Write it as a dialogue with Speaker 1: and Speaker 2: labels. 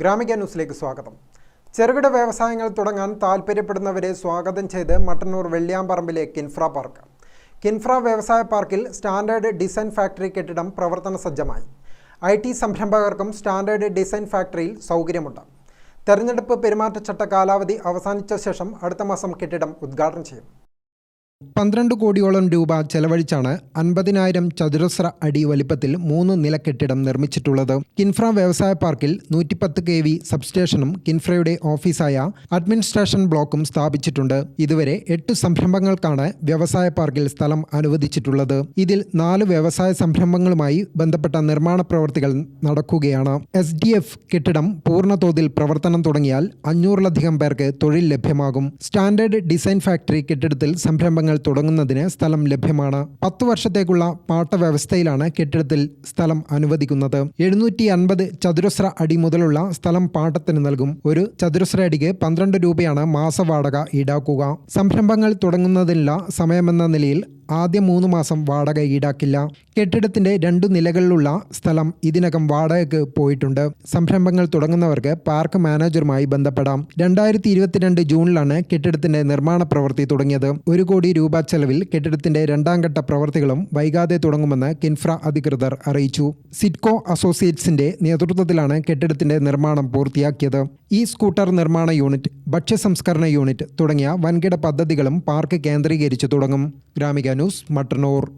Speaker 1: ഗ്രാമിക ന്യൂസിലേക്ക് സ്വാഗതം. ചെറുകിട വ്യവസായങ്ങൾ തുടങ്ങാൻ താൽപ്പര്യപ്പെടുന്നവരെ സ്വാഗതം ചെയ്ത് മട്ടന്നൂർ വെള്ളിയാമ്പറമ്പിലെ കിൻഫ്ര പാർക്ക്. കിൻഫ്ര വ്യവസായ പാർക്കിൽ സ്റ്റാൻഡേർഡ് ഡിസൈൻ ഫാക്ടറി കെട്ടിടം പ്രവർത്തന സജ്ജമായി. ഐ ടി സംരംഭകർക്കും സ്റ്റാൻഡേർഡ് ഡിസൈൻ ഫാക്ടറിയിൽ സൗകര്യമുണ്ട്. തെരഞ്ഞെടുപ്പ് പെരുമാറ്റച്ചട്ട കാലാവധി അവസാനിച്ച ശേഷം അടുത്ത മാസം കെട്ടിടം ഉദ്ഘാടനം ചെയ്യും. പന്ത്രണ്ട് കോടിയോളം രൂപ ചെലവഴിച്ചാണ് അൻപതിനായിരം ചതുരശ്ര അടി വലിപ്പത്തിൽ മൂന്ന് നില കെട്ടിടം നിർമ്മിച്ചിട്ടുള്ളത്. കിൻഫ്ര വ്യവസായ പാർക്കിൽ നൂറ്റിപ്പത്ത് കെ വി സബ്സ്റ്റേഷനും കിൻഫ്രയുടെ ഓഫീസായ അഡ്മിനിസ്ട്രേഷൻ ബ്ലോക്കും സ്ഥാപിച്ചിട്ടുണ്ട്. ഇതുവരെ എട്ട് സംരംഭങ്ങൾക്കാണ് വ്യവസായ പാർക്കിൽ സ്ഥലം അനുവദിച്ചിട്ടുള്ളത്. ഇതിൽ നാല് വ്യവസായ സംരംഭങ്ങളുമായി ബന്ധപ്പെട്ട നിർമ്മാണ പ്രവർത്തികൾ നടക്കുകയാണ്. എസ് ഡി എഫ് കെട്ടിടം പൂർണതോതിൽ പ്രവർത്തനം തുടങ്ങിയാൽ അഞ്ഞൂറിലധികം പേർക്ക് തൊഴിൽ ലഭ്യമാകും. സ്റ്റാൻഡേർഡ് ഡിസൈൻ ഫാക്ടറി കെട്ടിടത്തിൽ സംരംഭങ്ങൾ തുടങ്ങുന്നതിന് സ്ഥലം ലഭ്യമാണ്. പത്തു വർഷത്തേക്കുള്ള പാട്ട വ്യവസ്ഥയിലാണ് കെട്ടിടത്തിൽ സ്ഥലം അനുവദിക്കുന്നത്. എഴുന്നൂറ്റി അൻപത് ചതുരശ്ര അടി മുതലുള്ള സ്ഥലം പാട്ടത്തിന് നൽകും. ഒരു ചതുരശ്ര അടിക്ക് പന്ത്രണ്ട് രൂപയാണ് മാസവാടക ഈടാക്കുക. സംരംഭങ്ങൾ തുടങ്ങുന്നതിനുള്ള സമയമെന്ന നിലയിൽ ആദ്യ മൂന്ന് മാസം വാടക ഈടാക്കില്ല. കെട്ടിടത്തിന്റെ രണ്ടു നിലകളിലുള്ള സ്ഥലം ഇതിനകം വാടകയ്ക്ക് പോയിട്ടുണ്ട്. സംരംഭങ്ങൾ തുടങ്ങുന്നവർക്ക് പാർക്ക് മാനേജറുമായി ബന്ധപ്പെടാം. രണ്ടായിരത്തി ഇരുപത്തിരണ്ട് ജൂണിലാണ് കെട്ടിടത്തിന്റെ നിർമ്മാണ പ്രവൃത്തി തുടങ്ങിയത്. ഒരു കോടി രൂപ ചെലവിൽ കെട്ടിടത്തിന്റെ രണ്ടാം ഘട്ട പ്രവൃത്തികളും വൈകാതെ തുടങ്ങുമെന്ന് കിൻഫ്ര അധികൃതർ അറിയിച്ചു. സിറ്റ്കോ അസോസിയേറ്റ്സിന്റെ നേതൃത്വത്തിലാണ് കെട്ടിടത്തിന്റെ നിർമ്മാണം പൂർത്തിയാക്കിയത്. ഈ സ്കൂട്ടർ നിർമ്മാണ യൂണിറ്റ് ഭക്ഷ്യ സംസ്കരണ യൂണിറ്റ് തുടങ്ങിയ വൻകിട പദ്ധതികളും പാർക്ക് കേന്ദ്രീകരിച്ച് തുടങ്ങും. ഗ്രാമിക ന്യൂസ് മട്ടന്നൂർ.